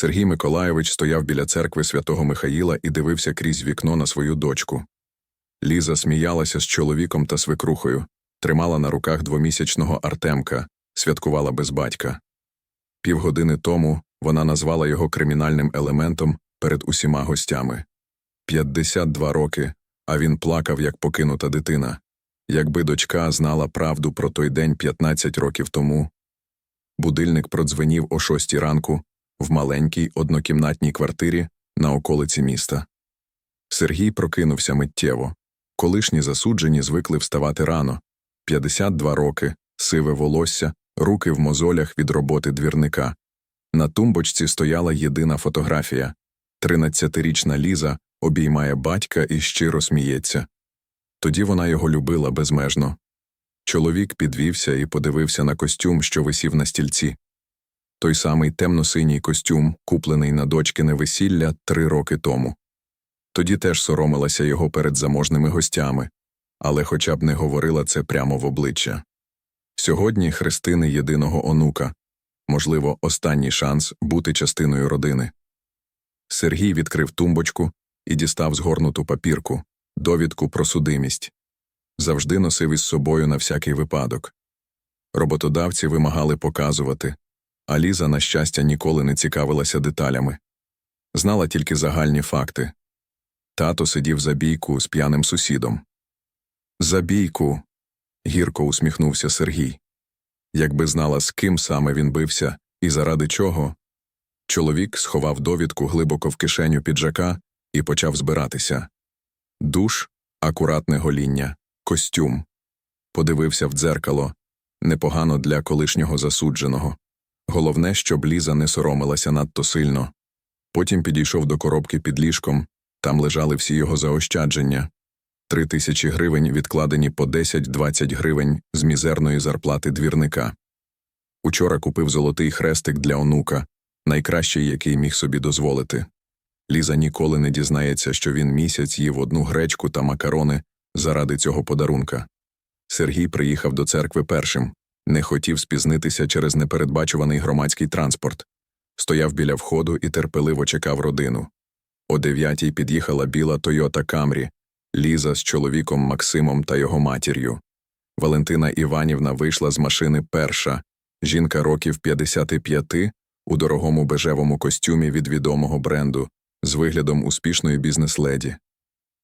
Сергій Миколайович стояв біля церкви святого Михаїла і дивився крізь вікно на свою дочку. Ліза сміялася з чоловіком та свекрухою, тримала на руках двомісячного Артемка, святкувала без батька. Півгодини тому вона назвала його кримінальним елементом перед усіма гостями. 52 роки, а він плакав, як покинута дитина. Якби дочка знала правду про той день 15 років тому. Будильник продзвенів о шостій ранку в маленькій однокімнатній квартирі на околиці міста. Сергій прокинувся миттєво. Колишні засуджені звикли вставати рано 52 роки, сиве волосся, руки в мозолях від роботи двірника. На тумбочці стояла єдина фотографія. Тринадцятирічна Ліза обіймає батька і щиро сміється. Тоді вона його любила безмежно. Чоловік підвівся і подивився на костюм, що висів на стільці. Той самий темно-синій костюм, куплений на дочкине весілля три роки тому. Тоді теж соромилася його перед заможними гостями, але хоча б не говорила це прямо в обличчя. Сьогодні хрестини єдиного онука, можливо, останній шанс бути частиною родини. Сергій відкрив тумбочку і дістав згорнуту папірку, довідку про судимість. Завжди носив із собою на всякий випадок. Роботодавці вимагали показувати, а Ліза, на щастя, ніколи не цікавилася деталями. Знала тільки загальні факти. Тато сидів за бійку з п'яним сусідом. За бійку. гірко усміхнувся Сергій. Якби знала, з ким саме він бився і заради чого. Чоловік сховав довідку глибоко в кишеню піджака і почав збиратися. Душ, акуратне гоління, костюм. Подивився в дзеркало непогано для колишнього засудженого. Головне, щоб Ліза не соромилася надто сильно. Потім підійшов до коробки під ліжком, там лежали всі його заощадження три тисячі гривень, відкладені по 10-20 гривень з мізерної зарплати двірника. Учора купив золотий хрестик для онука, найкращий, який міг собі дозволити. Ліза ніколи не дізнається, що він місяць їв одну гречку та макарони заради цього подарунка. Сергій приїхав до церкви першим, не хотів спізнитися через непередбачуваний громадський транспорт, стояв біля входу і терпеливо чекав родину. О дев'ятій під'їхала біла Тойота Камрі, Ліза з чоловіком Максимом та його матір'ю. Валентина Іванівна вийшла з машини перша, жінка років 55 у дорогому бежевому костюмі від відомого бренду з виглядом успішної бізнес-леді.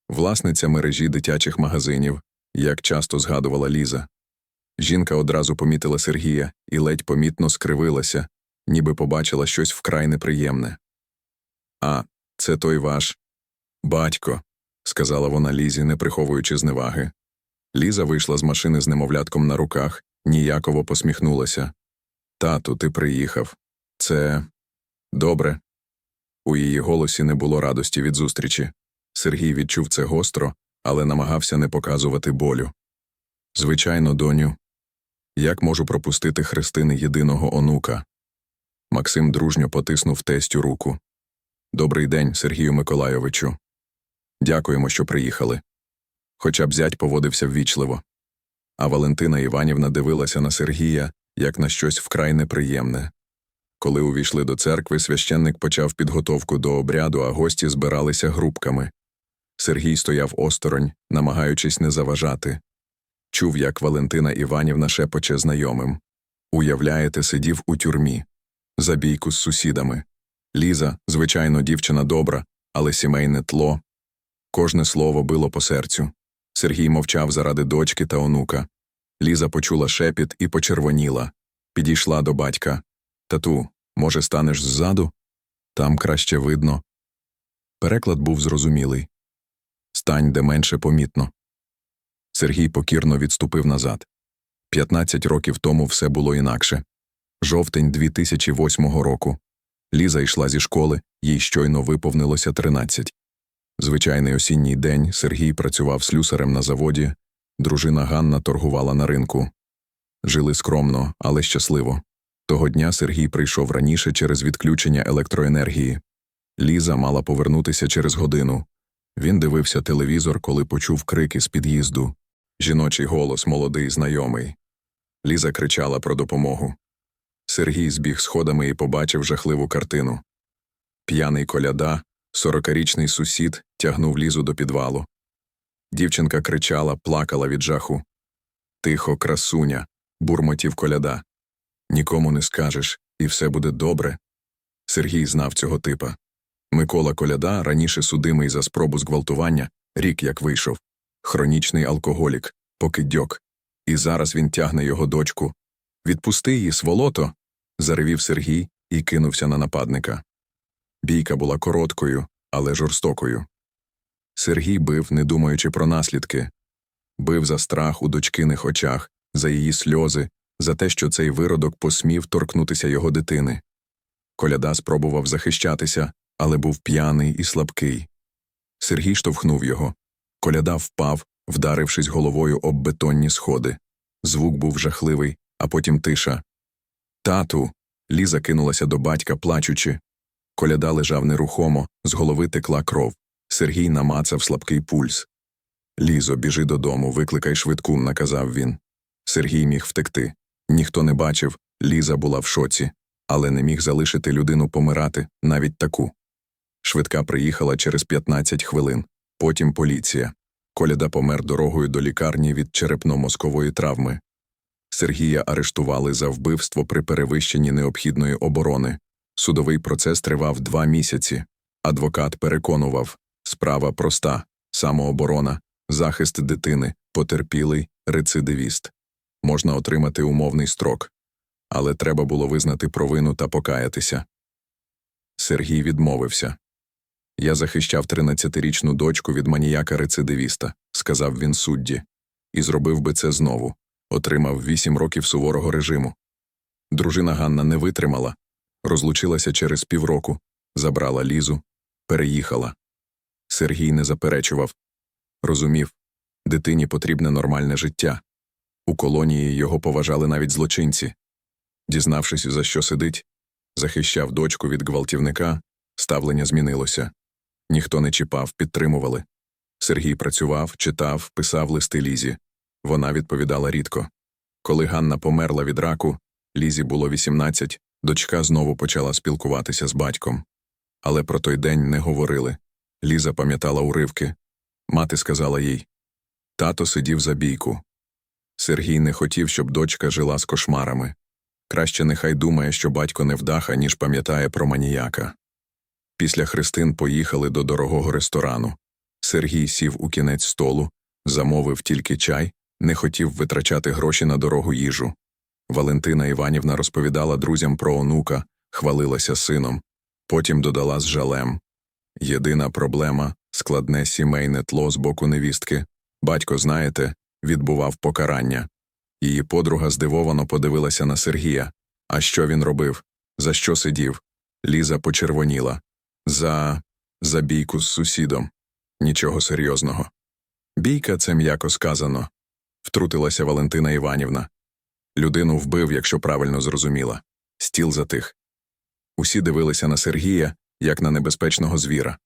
Власниця мережі дитячих магазинів, як часто згадувала Ліза. Жінка одразу помітила Сергія і ледь помітно скривилася, ніби побачила щось вкрай неприємне. А, це той ваш батько, сказала вона Лізі, не приховуючи зневаги. Ліза вийшла з машини з немовлятком на руках, ніяково посміхнулася. Тату, ти приїхав. Це добре. У її голосі не було радості від зустрічі. Сергій відчув це гостро, але намагався не показувати болю. Звичайно, доню, як можу пропустити хрестини єдиного онука? Максим дружньо потиснув тестю руку. Добрий день, Сергію Миколайовичу. Дякуємо, що приїхали. Хоча б зять поводився ввічливо. А Валентина Іванівна дивилася на Сергія як на щось вкрай неприємне. Коли увійшли до церкви, священник почав підготовку до обряду, а гості збиралися групками. Сергій стояв осторонь, намагаючись не заважати. Чув, як Валентина Іванівна шепоче знайомим. Уявляєте, сидів у тюрмі, за бійку з сусідами. Ліза, звичайно, дівчина добра, але сімейне тло. Кожне слово било по серцю. Сергій мовчав заради дочки та онука. Ліза почула шепіт і почервоніла. Підійшла до батька. Тату, може, станеш ззаду? Там краще видно. Переклад був зрозумілий. Стань де менше помітно. Сергій покірно відступив назад. П'ятнадцять років тому все було інакше. Жовтень 2008 року. Ліза йшла зі школи, їй щойно виповнилося тринадцять. Звичайний осінній день Сергій працював слюсарем на заводі, дружина Ганна торгувала на ринку. Жили скромно, але щасливо. Того дня Сергій прийшов раніше через відключення електроенергії. Ліза мала повернутися через годину. Він дивився телевізор, коли почув крики з під'їзду. Жіночий голос, молодий, знайомий. Ліза кричала про допомогу. Сергій збіг сходами і побачив жахливу картину. П'яний коляда, сорокарічний сусід тягнув лізу до підвалу. Дівчинка кричала, плакала від жаху. Тихо, красуня, бурмотів коляда. Нікому не скажеш, і все буде добре. Сергій знав цього типа. Микола Коляда, раніше судимий за спробу зґвалтування, рік як вийшов. Хронічний алкоголік, покидьок. І зараз він тягне його дочку. Відпусти її, сволото. заревів Сергій і кинувся на нападника. Бійка була короткою, але жорстокою. Сергій бив, не думаючи про наслідки. Бив за страх у дочкиних очах, за її сльози, за те, що цей виродок посмів торкнутися його дитини. Коляда спробував захищатися, але був п'яний і слабкий. Сергій штовхнув його. Коляда впав, вдарившись головою об бетонні сходи. Звук був жахливий, а потім тиша. Тату. Ліза кинулася до батька, плачучи. Коляда лежав нерухомо, з голови текла кров. Сергій намацав слабкий пульс. Лізо, біжи додому, викликай швидку, наказав він. Сергій міг втекти. Ніхто не бачив, Ліза була в шоці, але не міг залишити людину помирати, навіть таку. Швидка приїхала через 15 хвилин. Потім поліція. Коляда помер дорогою до лікарні від черепно-мозкової травми. Сергія арештували за вбивство при перевищенні необхідної оборони. Судовий процес тривав два місяці. Адвокат переконував справа проста самооборона, захист дитини, потерпілий, рецидивіст. Можна отримати умовний строк. Але треба було визнати провину та покаятися. Сергій відмовився. Я захищав 13-річну дочку від маніяка-рецидивіста, сказав він судді, і зробив би це знову. Отримав вісім років суворого режиму. Дружина Ганна не витримала, розлучилася через півроку, забрала лізу, переїхала. Сергій не заперечував. Розумів, дитині потрібне нормальне життя. У колонії його поважали навіть злочинці. Дізнавшись, за що сидить, захищав дочку від гвалтівника, ставлення змінилося. Ніхто не чіпав, підтримували. Сергій працював, читав, писав листи Лізі. Вона відповідала рідко. Коли Ганна померла від раку, Лізі було 18, дочка знову почала спілкуватися з батьком. Але про той день не говорили. Ліза пам'ятала уривки. Мати сказала їй Тато сидів за бійку. Сергій не хотів, щоб дочка жила з кошмарами. Краще нехай думає, що батько не вдаха, ніж пам'ятає про маніяка. Після хрестин поїхали до дорогого ресторану. Сергій сів у кінець столу, замовив тільки чай, не хотів витрачати гроші на дорогу їжу. Валентина Іванівна розповідала друзям про онука, хвалилася сином, потім додала з жалем. Єдина проблема складне сімейне тло з боку невістки. Батько, знаєте, відбував покарання. Її подруга здивовано подивилася на Сергія. А що він робив? За що сидів? Ліза почервоніла. За. за бійку з сусідом. Нічого серйозного. Бійка це м'яко сказано, втрутилася Валентина Іванівна. Людину вбив, якщо правильно зрозуміла. Стіл затих. Усі дивилися на Сергія, як на небезпечного звіра.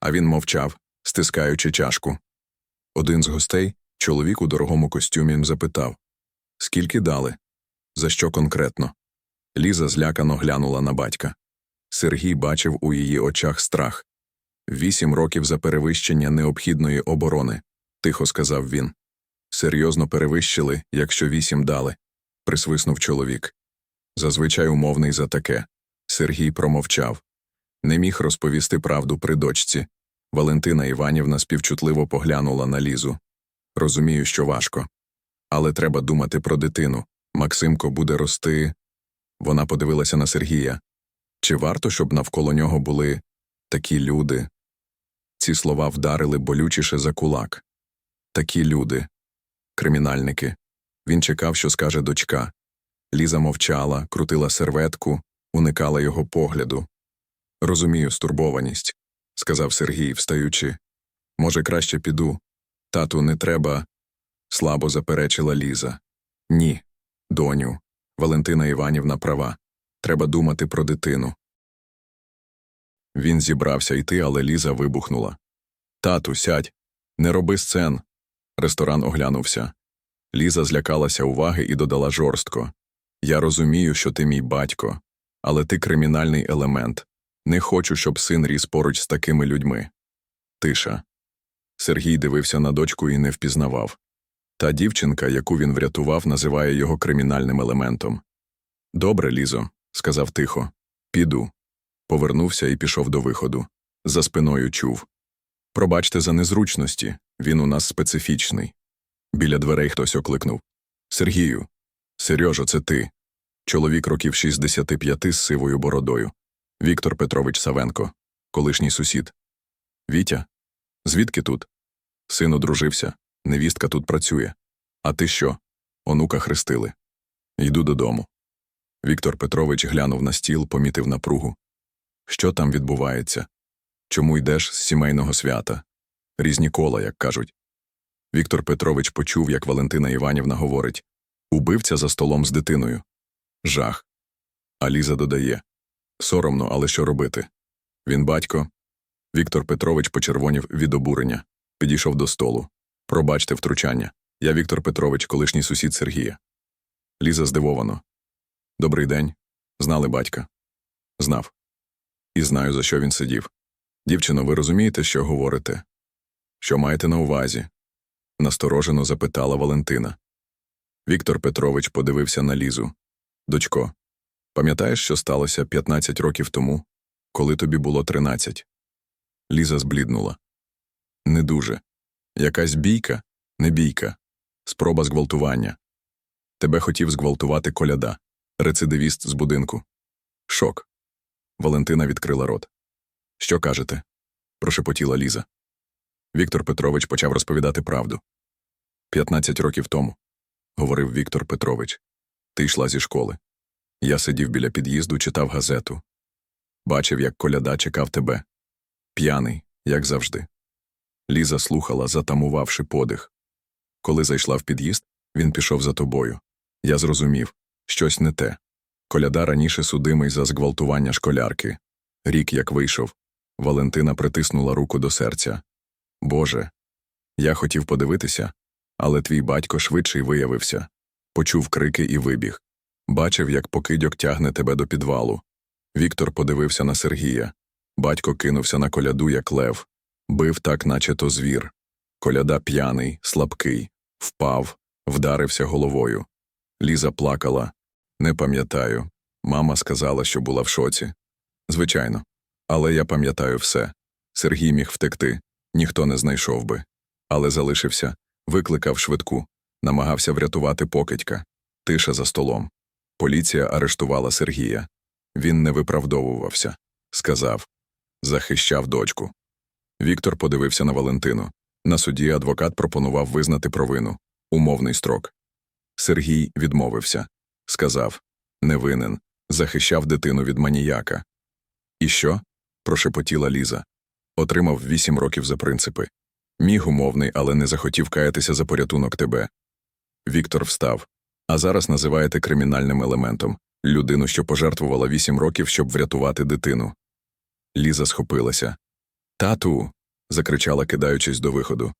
А він мовчав, стискаючи чашку. Один з гостей, чоловік у дорогому костюмі, запитав Скільки дали? За що конкретно? Ліза злякано глянула на батька. Сергій бачив у її очах страх. Вісім років за перевищення необхідної оборони, тихо сказав він. Серйозно перевищили, якщо вісім дали, присвиснув чоловік. Зазвичай умовний за таке. Сергій промовчав. Не міг розповісти правду при дочці. Валентина Іванівна співчутливо поглянула на лізу. Розумію, що важко. Але треба думати про дитину. Максимко буде рости. Вона подивилася на Сергія. Чи варто, щоб навколо нього були такі люди? Ці слова вдарили болючіше за кулак. Такі люди. Кримінальники. Він чекав, що скаже дочка. Ліза мовчала, крутила серветку, уникала його погляду. Розумію стурбованість, сказав Сергій, встаючи. Може, краще піду. Тату, не треба. слабо заперечила Ліза. Ні, доню. Валентина Іванівна права. Треба думати про дитину. Він зібрався йти, але Ліза вибухнула. Тату, сядь, не роби сцен. Ресторан оглянувся. Ліза злякалася уваги і додала жорстко Я розумію, що ти мій батько, але ти кримінальний елемент. Не хочу, щоб син ріс поруч з такими людьми. Тиша. Сергій дивився на дочку і не впізнавав. Та дівчинка, яку він врятував, називає його кримінальним елементом. Добре, Лізо, сказав тихо. Піду. Повернувся і пішов до виходу. За спиною чув. Пробачте за незручності, він у нас специфічний. Біля дверей хтось окликнув. Сергію. Сережо, це ти. Чоловік років 65 з сивою бородою. Віктор Петрович Савенко, колишній сусід. Вітя? Звідки тут? Син одружився, невістка тут працює. А ти що? Онука хрестили. Йду додому. Віктор Петрович глянув на стіл, помітив напругу. Що там відбувається? Чому йдеш з сімейного свята? Різні кола, як кажуть. Віктор Петрович почув, як Валентина Іванівна говорить убивця за столом з дитиною. Жах. А Ліза додає соромно, але що робити? Він батько. Віктор Петрович почервонів від обурення, підійшов до столу. Пробачте втручання. Я Віктор Петрович, колишній сусід Сергія. Ліза здивовано. Добрий день. Знали батька? Знав. І знаю, за що він сидів. Дівчино, ви розумієте, що говорите? Що маєте на увазі? насторожено запитала Валентина. Віктор Петрович подивився на Лізу. Дочко, пам'ятаєш, що сталося 15 років тому, коли тобі було 13? Ліза збліднула. Не дуже. Якась бійка, не бійка. Спроба зґвалтування. Тебе хотів зґвалтувати коляда, рецидивіст з будинку. Шок. Валентина відкрила рот. Що кажете? прошепотіла Ліза. Віктор Петрович почав розповідати правду. П'ятнадцять років тому, говорив Віктор Петрович, ти йшла зі школи. Я сидів біля під'їзду, читав газету. Бачив, як коляда чекав тебе. П'яний, як завжди. Ліза слухала, затамувавши подих. Коли зайшла в під'їзд, він пішов за тобою. Я зрозумів щось не те. Коляда раніше судимий за зґвалтування школярки. Рік як вийшов. Валентина притиснула руку до серця. Боже, я хотів подивитися, але твій батько швидший виявився. Почув крики і вибіг. Бачив, як покидьок тягне тебе до підвалу. Віктор подивився на Сергія. Батько кинувся на коляду, як лев. Бив так, наче то звір. Коляда п'яний, слабкий, впав, вдарився головою. Ліза плакала. Не пам'ятаю. Мама сказала, що була в шоці. Звичайно. Але я пам'ятаю все. Сергій міг втекти, ніхто не знайшов би. Але залишився, викликав швидку, намагався врятувати покидька. Тиша за столом. Поліція арештувала Сергія. Він не виправдовувався. Сказав захищав дочку. Віктор подивився на Валентину. На суді адвокат пропонував визнати провину умовний строк. Сергій відмовився. Сказав не винен, захищав дитину від маніяка. І що? прошепотіла Ліза. Отримав вісім років за принципи. Міг умовний, але не захотів каятися за порятунок тебе. Віктор встав. А зараз називаєте кримінальним елементом людину, що пожертвувала вісім років, щоб врятувати дитину. Ліза схопилася. Тату. закричала, кидаючись до виходу.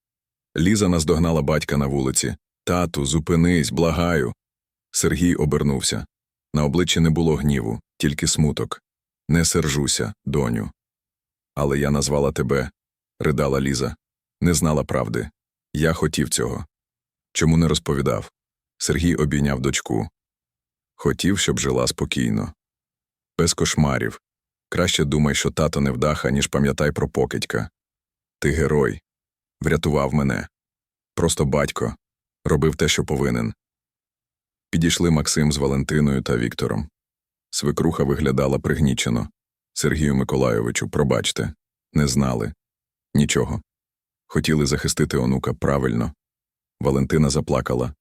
Ліза наздогнала батька на вулиці. Тату, зупинись, благаю. Сергій обернувся. На обличчі не було гніву, тільки смуток. Не сержуся, доню. Але я назвала тебе, ридала Ліза. Не знала правди. Я хотів цього. Чому не розповідав? Сергій обійняв дочку. Хотів, щоб жила спокійно. Без кошмарів. Краще думай, що тато не вдаха, ніж пам'ятай про покидька. Ти герой. Врятував мене. Просто батько. Робив те, що повинен. Підійшли Максим з Валентиною та Віктором. Свекруха виглядала пригнічено. Сергію Миколайовичу, пробачте, не знали. Нічого. Хотіли захистити онука правильно. Валентина заплакала.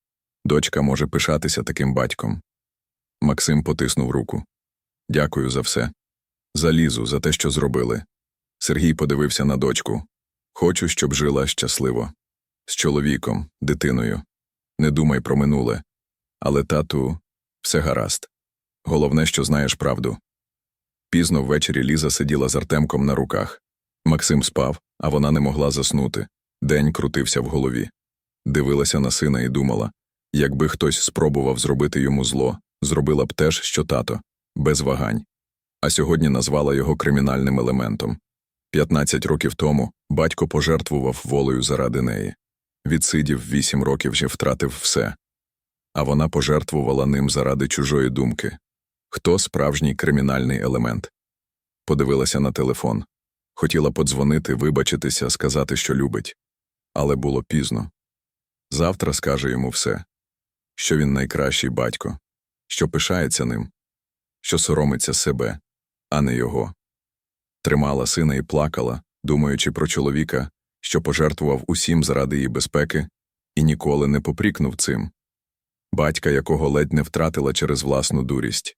Дочка може пишатися таким батьком. Максим потиснув руку. Дякую за все. За Лізу, за те, що зробили. Сергій подивився на дочку. Хочу, щоб жила щасливо. З чоловіком, дитиною. Не думай про минуле. Але, тату, все гаразд. Головне, що знаєш правду. Пізно ввечері Ліза сиділа з Артемком на руках. Максим спав, а вона не могла заснути. День крутився в голові. Дивилася на сина і думала якби хтось спробував зробити йому зло, зробила б теж, що тато, без вагань. а сьогодні назвала його кримінальним елементом. 15 років тому батько пожертвував волею заради неї. Відсидів вісім років вже втратив все. А вона пожертвувала ним заради чужої думки. Хто справжній кримінальний елемент? Подивилася на телефон. Хотіла подзвонити, вибачитися, сказати, що любить. Але було пізно. Завтра скаже йому все. Що він найкращий батько, що пишається ним, що соромиться себе, а не його. Тримала сина і плакала, думаючи про чоловіка, що пожертвував усім заради її безпеки, і ніколи не попрікнув цим. Батька, якого ледь не втратила через власну дурість.